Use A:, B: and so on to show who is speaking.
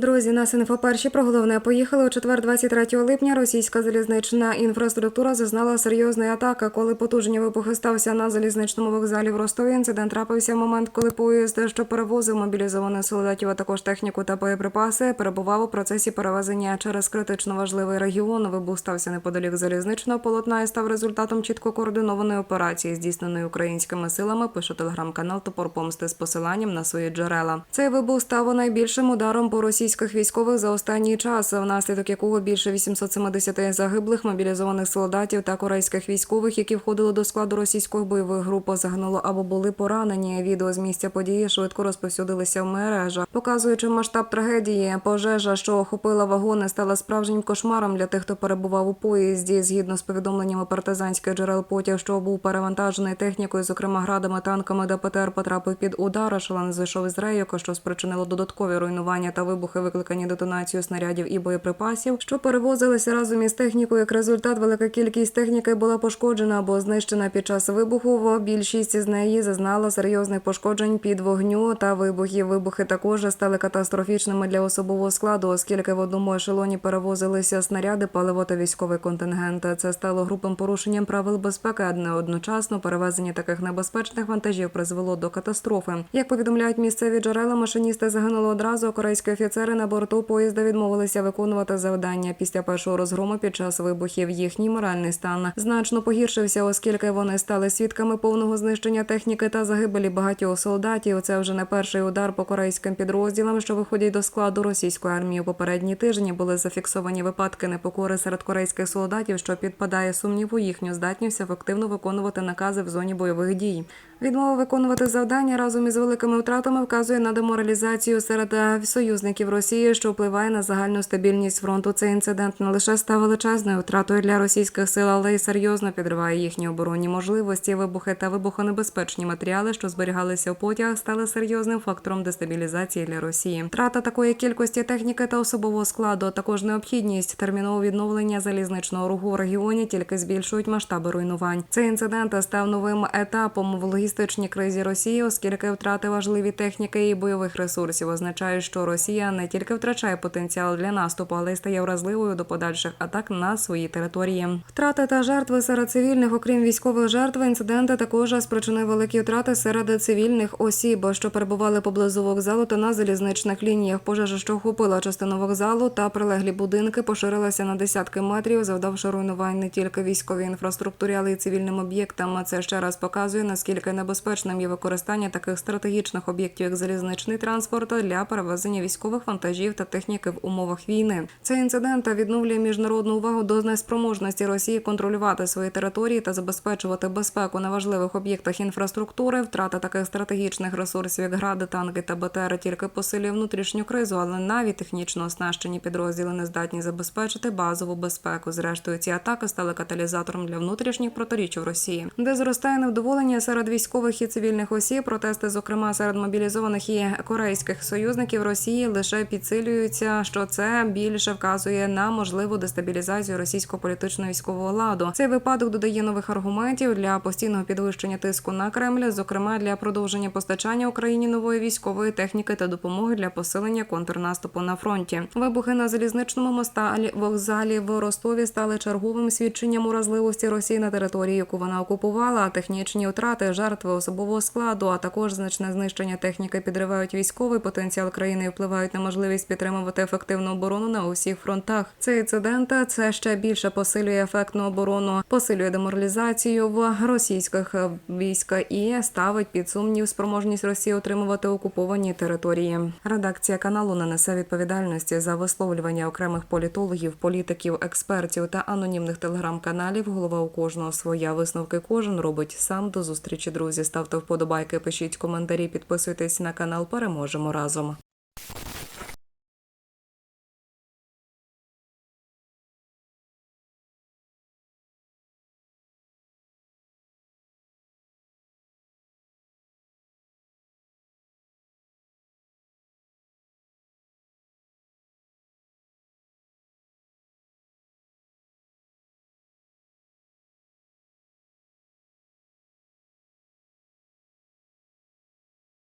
A: Друзі, нас інфо перші про головне поїхали у четвер, 23 липня. Російська залізнична інфраструктура зазнала серйозної атаки. Коли потужні вибухи стався на залізничному вокзалі в Ростові. Інцидент трапився в момент, коли поїзд, що перевозив мобілізованих солдатів, а також техніку та боєприпаси, перебував у процесі перевезення через критично важливий регіон. Вибух стався неподалік залізничного полотна і став результатом чітко координованої операції, здійсненої українськими силами. Пише телеграм-канал Топор Помсти з посиланням на свої джерела. Цей вибух став найбільшим ударом по російських військових за останній час, внаслідок якого більше 870 загиблих мобілізованих солдатів та корейських військових, які входили до складу російських бойових груп, загинуло або були поранені. Відео з місця події швидко розповсюдилися в мережах, показуючи масштаб трагедії. Пожежа, що охопила вагони, стала справжнім кошмаром для тих, хто перебував у поїзді. Згідно з повідомленнями партизанських джерел, потяг, що був перевантажений технікою, зокрема градами, танками, ДПТР, потрапив під удар. Шален зійшов із рейок, що спричинило додаткові руйнування та вибухи, викликані детонацією снарядів і боєприпасів, що перевозилися разом із технікою. Як результат, велика кількість техніки була пошкоджена або знищена під час вибуху. В більшість з неї зазнала серйозних пошкоджень під вогню та вибухів. Вибухи також стали катастрофічними для особового складу, оскільки в одному ешелоні перевозилися снаряди, паливо та військовий контингент. Це стало групим порушенням правил безпеки, а не одночасно перевезення таких небезпечних вантажів призвело до катастрофи. Як повідомляють місцеві джерела, машиністи загинули одразу. а Корейські офіцери на борту поїзда відмовилися виконувати завдання. Після першого розгрому під час вибухів їхній моральний стан значно погіршився, оскільки вони стали свідками повного знищення техніки та загибелі багатьох солдатів. Це вже не перший удар по корейським підрозділам, що виходять до складу російської армії. Попередні тижні були зафіксовані випадки непокори серед корейських солдатів, що підпадає сумніву їхню здатність ефективно виконувати накази в зоні бойових дій. Відмова виконувати завдання разом із великими втратами вказує на деморалізацію серед е, союзників Росії, що впливає на загальну стабільність фронту. Цей інцидент не лише став величезною втратою для російських сил, але й серйозно підриває їхні оборонні можливості. Вибухи та вибухонебезпечні матеріали, що зберігалися в потягах, стали серйозним фактором дестабілізації для Росії. Втрата такої кількості техніки та особового складу, а також необхідність термінового відновлення залізничного руху в регіоні тільки збільшують масштаби руйнувань. Цей інцидент став новим етапом в логістичній кризі Росії, оскільки втрати важливі техніки і бойових ресурсів означають, що Росія не тільки втрачає потенціал для наступу, але й стає вразливою до подальших атак на свої території. Втрати та жертви серед цивільних, окрім військових жертв, інциденти також спричинив великі втрати серед цивільних осіб, що перебували поблизу вокзалу та на залізничних лініях. Пожежа, що охопила частину вокзалу та прилеглі будинки, поширилася на десятки метрів, завдавши руйнувань не тільки військовій інфраструктурі, але й цивільним об'єктам. Це ще раз показує наскільки небезпечним є використання таких стратегічних об'єктів, як залізничний транспорт, для перевезення військових вантажів та техніки в умовах війни. Цей інцидент відновлює міжнародну увагу до неспроможності Росії контролювати свої території та забезпечувати безпеку на важливих об'єктах інфраструктури. Втрата таких стратегічних ресурсів, як гради, танки та БТР, тільки посилює внутрішню кризу, але навіть технічно оснащені підрозділи не здатні забезпечити базову безпеку. Зрештою, ці атаки стали каталізатором для внутрішніх протиріч в Росії, де зростає невдоволення серед військових і цивільних осіб. Протести, зокрема серед мобілізованих і корейських союзників Росії, лише підсилюються, що це більше вказує на можливу дестабілізацію російського політичного військового ладу. Цей випадок додає нових аргументів для постійного підвищення тиску на Кремль, зокрема для продовження постачання Україні нової військової техніки та допомоги для посилення контрнаступу на фронті. Вибухи на залізничному мосталі вокзалі в Ростові стали черговим свідченням уразливості Росії на території, яку вона окупувала. Технічні втрати, жертви особового складу, а також значне знищення техніки підривають військовий потенціал країни і впливають на можливість підтримувати ефективну оборону на усіх фронтах. Цей інцидент це ще більше посилює ефектну оборону, посилює деморалізацію в російських військ і ставить під сумнів спроможність Росії отримувати окуповані території. Редакція каналу не несе відповідальності за висловлювання окремих політологів, політиків, експертів та анонімних телеграм-каналів. Голова у кожного своя висновки кожен робить сам. До зустрічі, друзі. Ставте вподобайки, пишіть коментарі, підписуйтесь на канал. Переможемо разом.